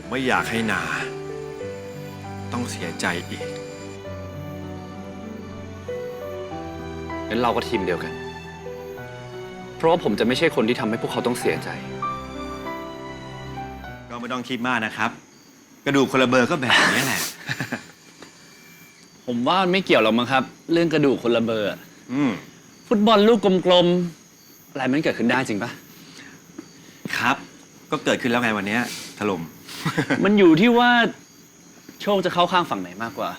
ผมไม่อยากให้นา ต้องเสียใจอีก งั้นเราก็ทีมเดียวกัน เพราะว่าผมจะไม่ใช่คนที่ทำให้พวกเขาต้องเสียใจ ก็ไม่ต้องคิดมากนะครับ กระดูกคนละเบอร์ก็แบบนี้แหละ ผมว่ามันไม่เกี่ยวหรอกมั้งครับ เรื่องกระดูกคนละเบอร์อะอืม ฟุตบอลลูกกลมๆอะไรมันเกิดขึ้นได้จริงปะ ครับ ก็เกิดขึ้นแล้วไงวันเนี้ยถล่ม มันอยู่ที่ว่าโชคจะเข้าข้างฝั่งไหนมากกว่า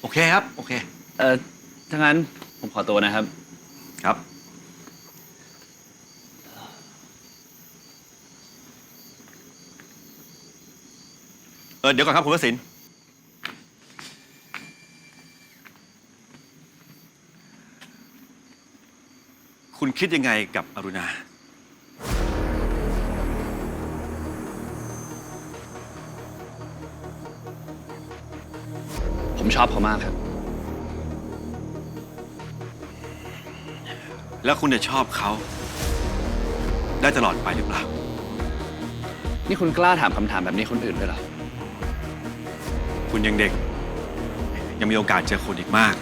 โอเคครับ โอเค เออถ้างั้นผมขอตัวนะครับ ครับ เออเดี๋ยวก่อนครับคุณวสินทร์คุณคิดยังไงกับอรุณา ผมชอบเขามากครับ แล้วคุณจะชอบเขา ได้ตลอดไปหรือเปล่า นี่คุณกล้าถามคำถามแบบนี้คนอื่นด้วยเหรอ คุณยังเด็ก ยังมีโอกาสเจอคนอีกมาก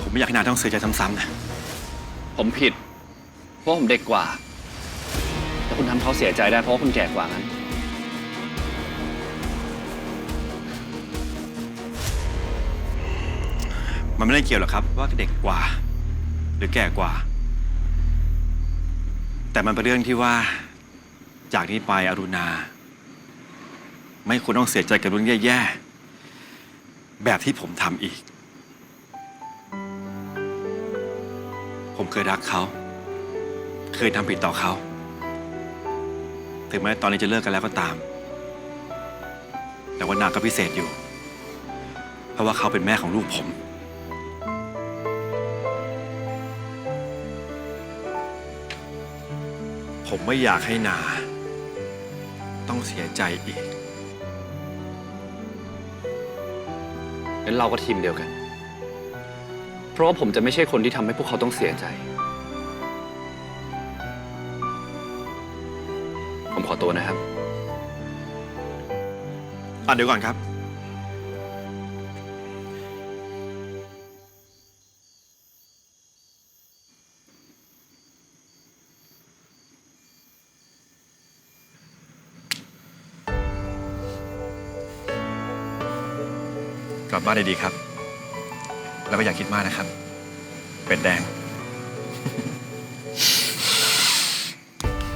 ผมไม่อยากให้นาต้องเสียใจซ้ำๆนะ ผมผิด เพราะผมเด็กกว่า แต่คุณทำเขาเสียใจได้เพราะว่าคุณแก่กว่างั้น มันไม่ได้เกี่ยวหรอกครับ ว่าเด็กกว่า หรือแก่กว่า แต่มันเป็นเรื่องที่ว่า จากนี้ไปอรุณา ไม่ควรต้องเสียใจกับเรื่องแย่ๆแบบที่ผมทำอีก ผมเคยรักเขา เคยทำผิดต่อเขา ถึงแม้ตอนนี้จะเลิกกันแล้วก็ตาม แต่ว่านาก็พิเศษอยู่ เพราะว่าเขาเป็นแม่ของลูกผม ผมไม่อยากให้นา ต้องเสียใจอีก งั้นเราก็ทีมเดียวกัน เพราะว่าผมจะไม่ใช่คนที่ทำให้พวกเขาต้องเสียใจ ผมขอตัวนะครับ อะเดี๋ยวก่อนครับ กลับบ้านได้ดีครับ แล้วก็อย่าคิดมากนะครับ เป็ดแดง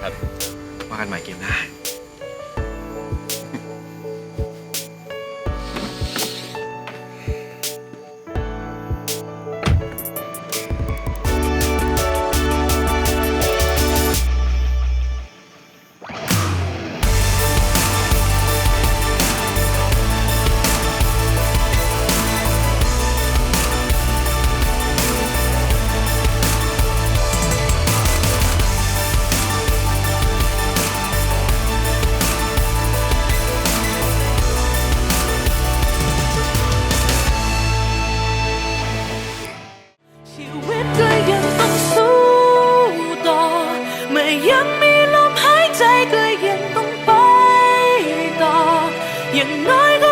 ครับว่ากันใหม่เกมหน้า 仍愛。